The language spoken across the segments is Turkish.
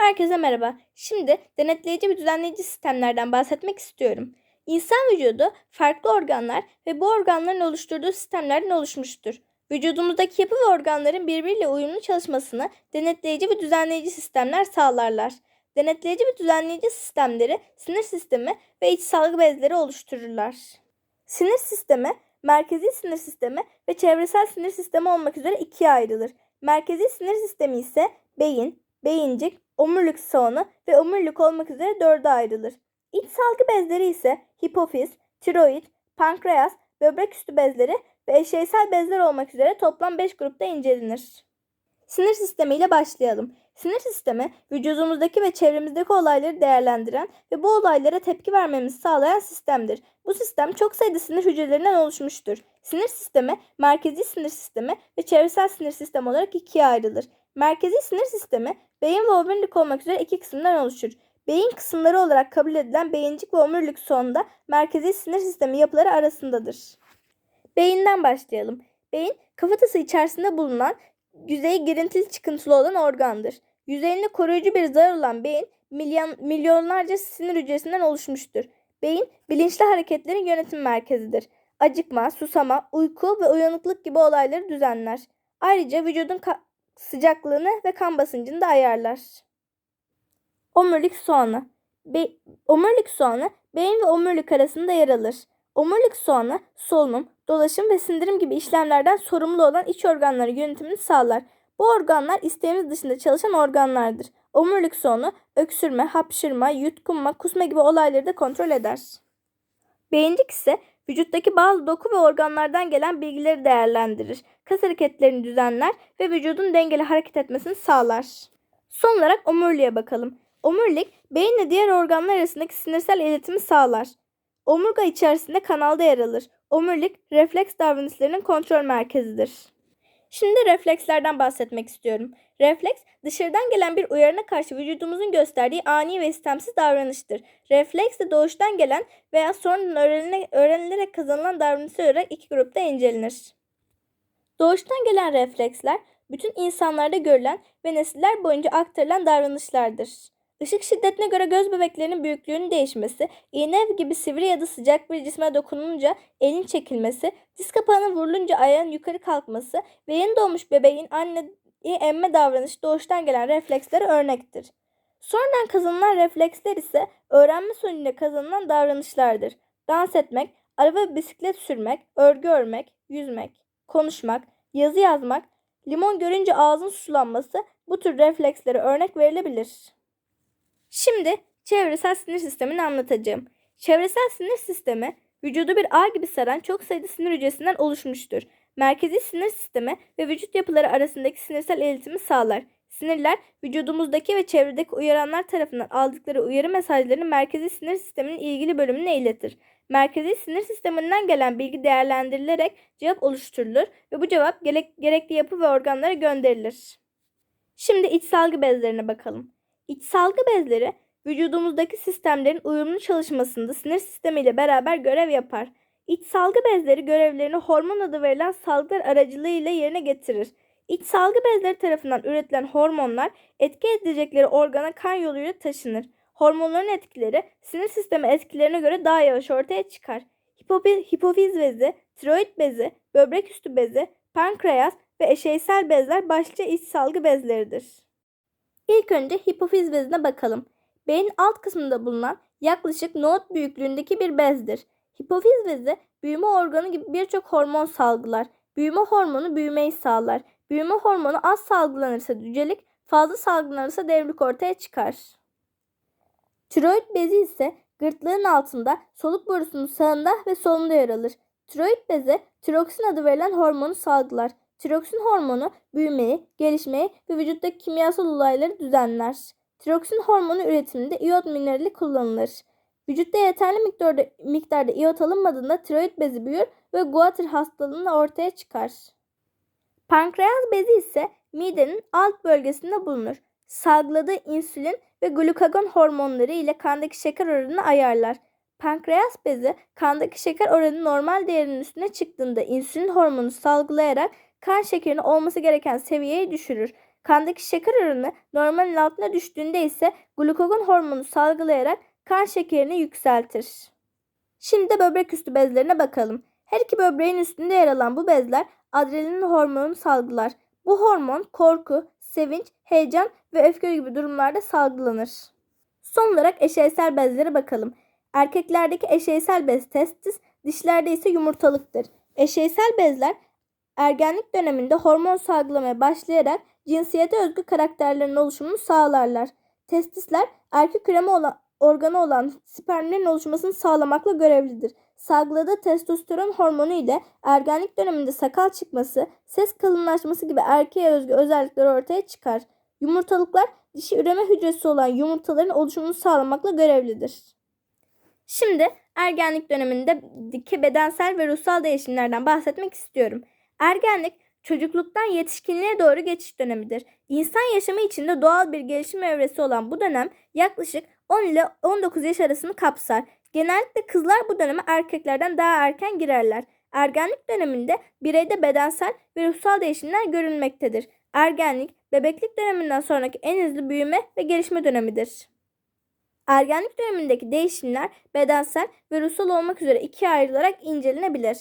Herkese merhaba. Şimdi denetleyici ve düzenleyici sistemlerden bahsetmek istiyorum. İnsan vücudu farklı organlar ve bu organların oluşturduğu sistemlerden oluşmuştur. Vücudumuzdaki yapı ve organların birbiriyle uyumlu çalışmasını denetleyici ve düzenleyici sistemler sağlarlar. Denetleyici ve düzenleyici sistemleri sinir sistemi ve iç salgı bezleri oluştururlar. Sinir sistemi, merkezi sinir sistemi ve çevresel sinir sistemi olmak üzere ikiye ayrılır. Merkezi sinir sistemi ise beyin, beyincik, omurilik soğanı ve omurilik olmak üzere dörde ayrılır. İç salgı bezleri ise hipofiz, tiroid, pankreas, böbrek üstü bezleri ve eşeysel bezler olmak üzere toplam 5 grupta incelenir. Sinir sistemi ile başlayalım. Sinir sistemi vücudumuzdaki ve çevremizdeki olayları değerlendiren ve bu olaylara tepki vermemizi sağlayan sistemdir. Bu sistem çok sayıda sinir hücrelerinden oluşmuştur. Sinir sistemi merkezi sinir sistemi ve çevresel sinir sistemi olarak ikiye ayrılır. Merkezi sinir sistemi beyin ve omurilik olmak üzere iki kısımdan oluşur. Beyin kısımları olarak kabul edilen beyincik ve omurilik sonunda merkezi sinir sistemi yapıları arasındadır. Beyinden başlayalım. Beyin kafatası içerisinde bulunan yüzeyi girintili çıkıntılı olan organdır. Yüzeyinde koruyucu bir zar olan beyin milyon, milyonlarca sinir hücresinden oluşmuştur. Beyin bilinçli hareketlerin yönetim merkezidir. Acıkma, susama, uyku ve uyanıklık gibi olayları düzenler. Ayrıca vücudun ka- sıcaklığını ve kan basıncını da ayarlar. Omurilik soğanı. Be- omurilik soğanı beyin ve omurilik arasında yer alır. Omurilik soğanı solunum, dolaşım ve sindirim gibi işlemlerden sorumlu olan iç organların yönetimini sağlar. Bu organlar isteğimiz dışında çalışan organlardır. Omurilik soğanı öksürme, hapşırma, yutkunma, kusma gibi olayları da kontrol eder. Beyincik ise vücuttaki bazı doku ve organlardan gelen bilgileri değerlendirir. Kas hareketlerini düzenler ve vücudun dengeli hareket etmesini sağlar. Son olarak omuriliğe bakalım. Omurilik beyinle diğer organlar arasındaki sinirsel iletimi sağlar. Omurga içerisinde kanalda yer alır. Omurilik refleks davranışlarının kontrol merkezidir. Şimdi reflekslerden bahsetmek istiyorum. Refleks dışarıdan gelen bir uyarına karşı vücudumuzun gösterdiği ani ve istemsiz davranıştır. Refleks de doğuştan gelen veya sonradan öğrenile- öğrenilerek kazanılan davranışlar olarak iki grupta incelenir. Doğuştan gelen refleksler bütün insanlarda görülen ve nesiller boyunca aktarılan davranışlardır. Işık şiddetine göre göz bebeklerinin büyüklüğünün değişmesi, iğne gibi sivri ya da sıcak bir cisme dokununca elin çekilmesi, diz kapağına vurulunca ayağın yukarı kalkması ve yeni doğmuş bebeğin anneyi emme davranışı doğuştan gelen reflekslere örnektir. Sonradan kazanılan refleksler ise öğrenme sonucunda kazanılan davranışlardır. Dans etmek, araba ve bisiklet sürmek, örgü örmek, yüzmek, konuşmak, yazı yazmak, limon görünce ağzın sulanması bu tür reflekslere örnek verilebilir. Şimdi çevresel sinir sistemini anlatacağım. Çevresel sinir sistemi vücudu bir ağ gibi saran çok sayıda sinir hücresinden oluşmuştur. Merkezi sinir sistemi ve vücut yapıları arasındaki sinirsel iletimi sağlar. Sinirler vücudumuzdaki ve çevredeki uyaranlar tarafından aldıkları uyarı mesajlarını merkezi sinir sisteminin ilgili bölümüne iletir. Merkezi sinir sisteminden gelen bilgi değerlendirilerek cevap oluşturulur ve bu cevap gerek, gerekli yapı ve organlara gönderilir. Şimdi iç salgı bezlerine bakalım. İç salgı bezleri vücudumuzdaki sistemlerin uyumlu çalışmasında sinir sistemiyle beraber görev yapar. İç salgı bezleri görevlerini hormon adı verilen salgılar aracılığıyla yerine getirir. İç salgı bezleri tarafından üretilen hormonlar etki edecekleri organa kan yoluyla taşınır. Hormonların etkileri sinir sistemi etkilerine göre daha yavaş ortaya çıkar. Hipopi- hipofiz bezi, tiroid bezi, böbrek üstü bezi, pankreas ve eşeysel bezler başlıca iç salgı bezleridir. İlk önce hipofiz bezine bakalım. Beyin alt kısmında bulunan yaklaşık nohut büyüklüğündeki bir bezdir. Hipofiz bezi büyüme organı gibi birçok hormon salgılar. Büyüme hormonu büyümeyi sağlar. Büyüme hormonu az salgılanırsa cücelik, fazla salgılanırsa devrik ortaya çıkar. Tiroid bezi ise gırtlağın altında, soluk borusunun sağında ve solunda yer alır. Tiroid bezi tiroksin adı verilen hormonu salgılar. Tiroksin hormonu büyümeyi, gelişmeyi ve vücuttaki kimyasal olayları düzenler. Tiroksin hormonu üretiminde iot minerali kullanılır. Vücutta yeterli miktarda, miktarda iot alınmadığında tiroid bezi büyür ve guatr hastalığını ortaya çıkar. Pankreas bezi ise midenin alt bölgesinde bulunur. Salgıladığı insülin ve glukagon hormonları ile kandaki şeker oranını ayarlar. Pankreas bezi kandaki şeker oranı normal değerinin üstüne çıktığında insülin hormonu salgılayarak kan şekerinin olması gereken seviyeye düşürür kandaki şeker oranı normalin altına düştüğünde ise glukagon hormonu salgılayarak kan şekerini yükseltir. Şimdi de böbrek üstü bezlerine bakalım. Her iki böbreğin üstünde yer alan bu bezler adrenalin hormonunu salgılar. Bu hormon korku, sevinç, heyecan ve öfke gibi durumlarda salgılanır. Son olarak eşeysel bezlere bakalım. Erkeklerdeki eşeysel bez testis, dişlerde ise yumurtalıktır. Eşeysel bezler ergenlik döneminde hormon salgılamaya başlayarak cinsiyete özgü karakterlerin oluşumunu sağlarlar. Testisler erkek üreme olan, organı olan spermlerin oluşmasını sağlamakla görevlidir. Salgıladığı testosteron hormonu ile ergenlik döneminde sakal çıkması, ses kalınlaşması gibi erkeğe özgü özellikler ortaya çıkar. Yumurtalıklar dişi üreme hücresi olan yumurtaların oluşumunu sağlamakla görevlidir. Şimdi ergenlik dönemindeki bedensel ve ruhsal değişimlerden bahsetmek istiyorum. Ergenlik çocukluktan yetişkinliğe doğru geçiş dönemidir. İnsan yaşamı içinde doğal bir gelişim evresi olan bu dönem yaklaşık 10 ile 19 yaş arasını kapsar. Genellikle kızlar bu döneme erkeklerden daha erken girerler. Ergenlik döneminde bireyde bedensel ve ruhsal değişimler görülmektedir. Ergenlik, bebeklik döneminden sonraki en hızlı büyüme ve gelişme dönemidir. Ergenlik dönemindeki değişimler bedensel ve ruhsal olmak üzere ikiye ayrılarak incelenebilir.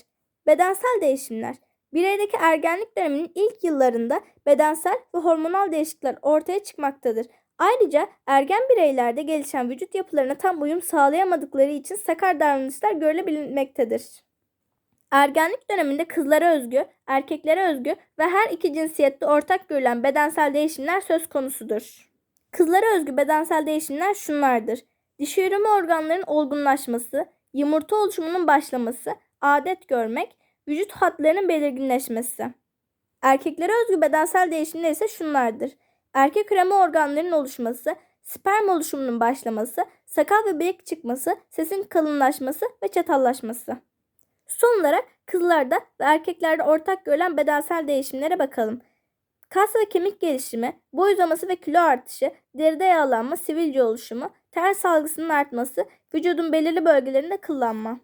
Bedensel değişimler Bireydeki ergenlik döneminin ilk yıllarında bedensel ve hormonal değişiklikler ortaya çıkmaktadır. Ayrıca ergen bireylerde gelişen vücut yapılarına tam uyum sağlayamadıkları için sakar davranışlar görülebilmektedir. Ergenlik döneminde kızlara özgü, erkeklere özgü ve her iki cinsiyette ortak görülen bedensel değişimler söz konusudur. Kızlara özgü bedensel değişimler şunlardır. Dişi üreme organlarının olgunlaşması, yumurta oluşumunun başlaması, adet görmek, vücut hatlarının belirginleşmesi. Erkeklere özgü bedensel değişimler ise şunlardır. Erkek üreme organlarının oluşması, sperm oluşumunun başlaması, sakal ve bıyık çıkması, sesin kalınlaşması ve çatallaşması. Son olarak kızlarda ve erkeklerde ortak görülen bedensel değişimlere bakalım. Kas ve kemik gelişimi, boy uzaması ve kilo artışı, deride yağlanma, sivilce oluşumu, ter salgısının artması, vücudun belirli bölgelerinde kıllanma.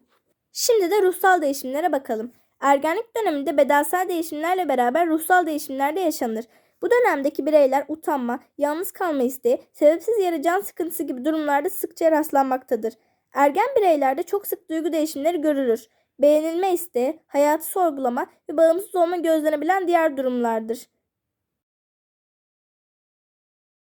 Şimdi de ruhsal değişimlere bakalım. Ergenlik döneminde bedensel değişimlerle beraber ruhsal değişimler de yaşanır. Bu dönemdeki bireyler utanma, yalnız kalma isteği, sebepsiz yere can sıkıntısı gibi durumlarda sıkça rastlanmaktadır. Ergen bireylerde çok sık duygu değişimleri görülür. Beğenilme isteği, hayatı sorgulama ve bağımsız olma gözlenebilen diğer durumlardır.